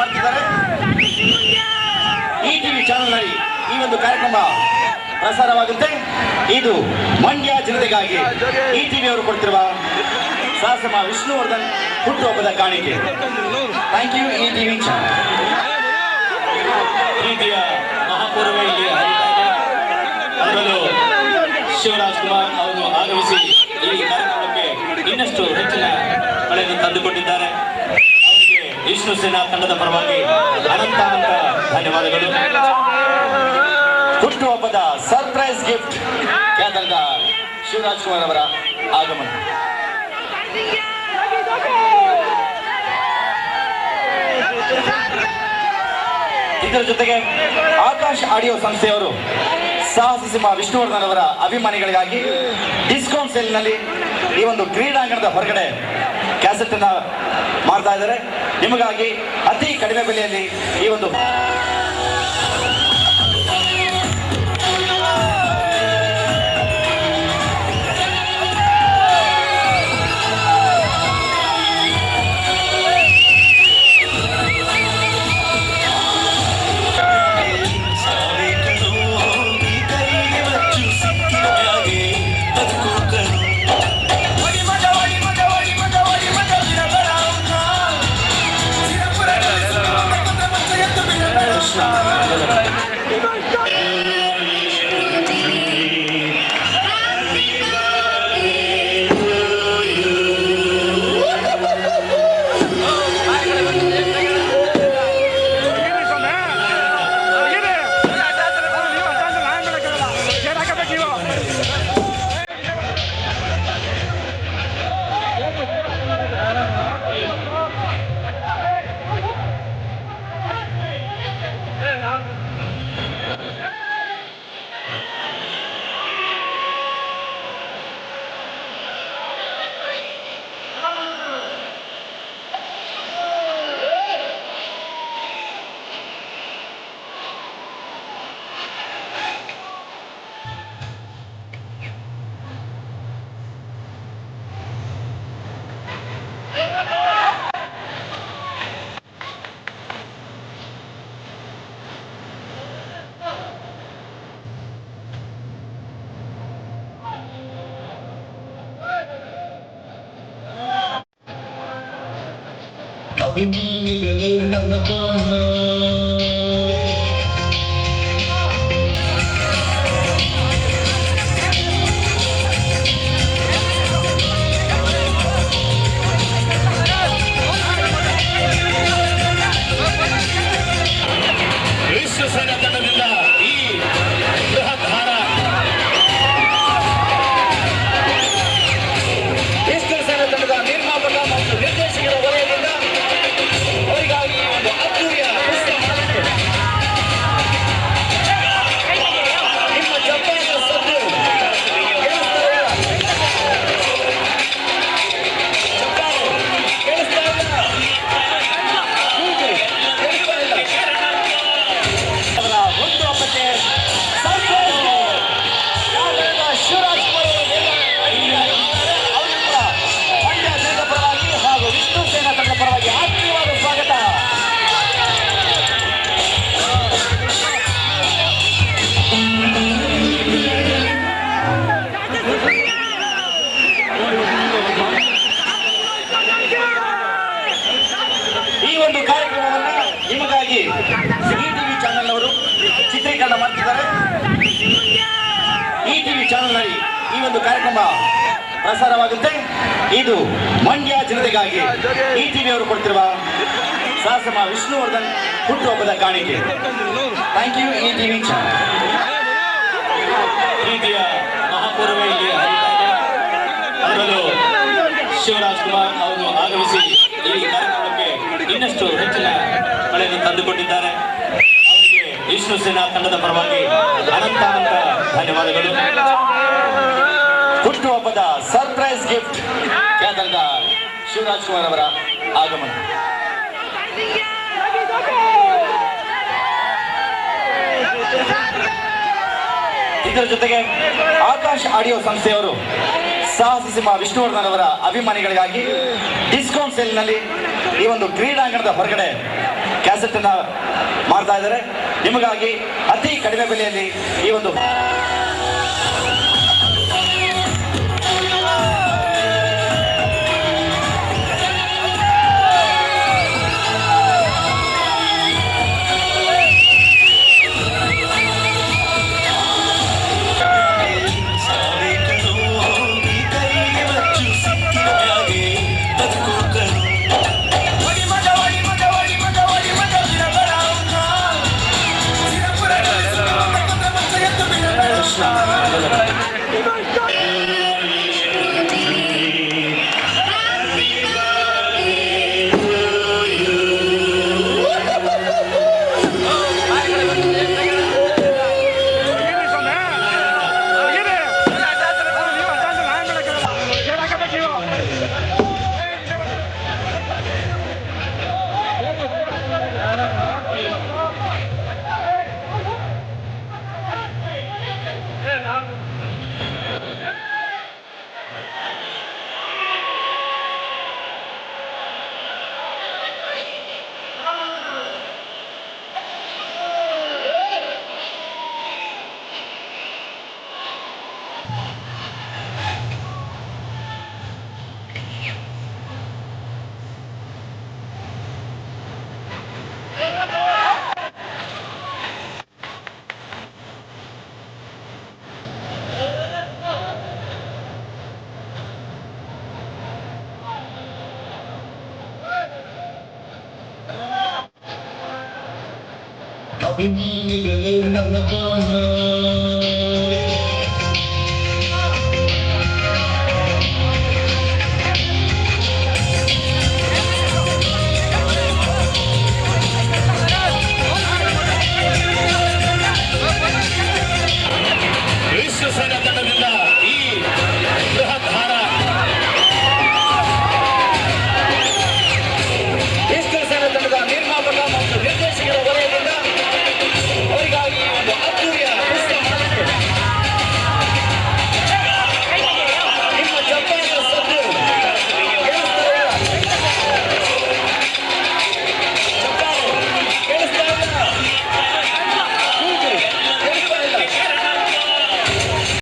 ಮಾಡ್ತಿದ್ದಾರೆ. ಈ ಟಿವಿ ಚಾನೆಲ್ನಲ್ಲಿ ಈ ಒಂದು ಕಾರ್ಯಕ್ರಮ ಪ್ರಸಾರವಾಗುತ್ತೆ. ಇದು ಮಂಡ್ಯ ಜನತೆಗಾಗಿ ಈ ಟಿವಿ ಅವರು ಕೊಡ್ತಿರುವ ಸಾಸಮ ವಿಷ್ಣುವರ್ಧನ್ ಹುಟ್ಟುಹಬ್ಬದ ಕಾಣಿಕೆ. Thank you E TV channel. ಪ್ರೀತಿಯ ಶಿವರಾಜ್ ಕುಮಾರ್ ಅವರು ಆಗಮಿಸಿ ಈ ಕಾರ್ಯಕ್ರಮಕ್ಕೆ ಇನ್ನಷ್ಟು ಹೆಚ್ಚಿನ ಮಳೆಯನ್ನು ತಂದುಕೊಂಡಿದ್ದಾರೆ ವಿಷ್ಣು ಸೇನಾ ತಂಡದ ಪರವಾಗಿ ಅನಂತ ಅನಂತ ಧನ್ಯವಾದಗಳು. ಹುಟ್ಟುಹಬ್ಬದ ಸರ್ಪ್ರೈಸ್ ಗಿಫ್ಟ್ ಕೇಂದ್ರದ ಶಿವರಾಜ್ ಕುಮಾರ್ ಅವರ ಆಗಮನ. ಇದರ ಜೊತೆಗೆ ಆಕಾಶ್ ಆಡಿಯೋ ಸಂಸ್ಥೆಯವರು ಸಾಹಸಿ ಸಿಂಹ ವಿಷ್ಣುವರ್ಧನ್ ಅವರ ಅಭಿಮಾನಿಗಳಿಗಾಗಿ ಡಿಸ್ಕೌಂಟ್ ಸೇಲ್ನಲ್ಲಿ ಈ ಒಂದು ಕ್ರೀಡಾಂಗಣದ ಹೊರಗಡೆ ಕ್ಯಾಸೆಟ್ ಅನ್ನ ಮಾಡ್ತಾ ಇದ್ದಾರೆ. ನಿಮಗಾಗಿ ಅತಿ ಕಡಿಮೆ ಬೆಲೆಯಲ್ಲಿ ಈ ಒಂದು ವಿಷ್ಣು ಚಿತ್ರೀಕರಣ ಮಾಡ್ತಿದ್ದಾರೆ. ಈ ಟಿವಿ ಚಾನೆಲ್ನಲ್ಲಿ ಈ ಒಂದು ಕಾರ್ಯಕ್ರಮ ಪ್ರಸಾರವಾಗುತ್ತೆ. ಇದು ಮಂಡ್ಯ ಜನತೆಗಾಗಿ ಈ ಟಿವಿ ಅವರು ಕೊಡ್ತಿರುವ ಸಾಸಮ ವಿಷ್ಣುವರ್ಧನ್ ಹುಟ್ಟುಹಬ್ಬದ ಕಾಣಿಕೆ. Thank you E TV channel. ಮಹಾಪೂರ್ವ Shivaraj Kumar ಅವರು ಆಗಮಿಸಿ ಈ ಕಾರ್ಯಕ್ರಮಕ್ಕೆ ಇನ್ನಷ್ಟು ಹೆಚ್ಚಿನ ಮಳೆಯನ್ನು ತಂದುಕೊಟ್ಟಿದ್ದಾರೆ ಅವರಿಗೆ ವಿಷ್ಣು ಸೇನಾ ತಂಡದ ಪರವಾಗಿ ಅನಂತ ಧನ್ಯವಾದಗಳು. ಹುಟ್ಟುಹಬ್ಬದ ಸರ್ಪ್ರೈಸ್ ಗಿಫ್ಟ್ ಖ್ಯಾತನಾದ ಶಿವರಾಜ್ ಕುಮಾರ್ ಅವರ ಆಗಮನ. ಇದರ ಜೊತೆಗೆ ಆಕಾಶ್ ಆಡಿಯೋ ಸಂಸ್ಥೆಯವರು ಸಾಹಸ ಸಿಂಹ ವಿಷ್ಣುವರ್ಧನ್ ಅವರ ಅಭಿಮಾನಿಗಳಿಗಾಗಿ ಡಿಸ್ಕೌಂಟ್ ಸೇಲ್ನಲ್ಲಿ ಈ ಒಂದು ಕ್ರೀಡಾಂಗಣದ ಹೊರಗಡೆ ಕ್ಯಾಸೆಟ್ ಅನ್ನ ಮಾಡ್ತಾ ಇದ್ದಾರೆ. ನಿಮಗಾಗಿ ಅತಿ ಕಡಿಮೆ ಬೆಲೆಯಲ್ಲಿ ಈ ಒಂದು 是啊。é. Rabbi,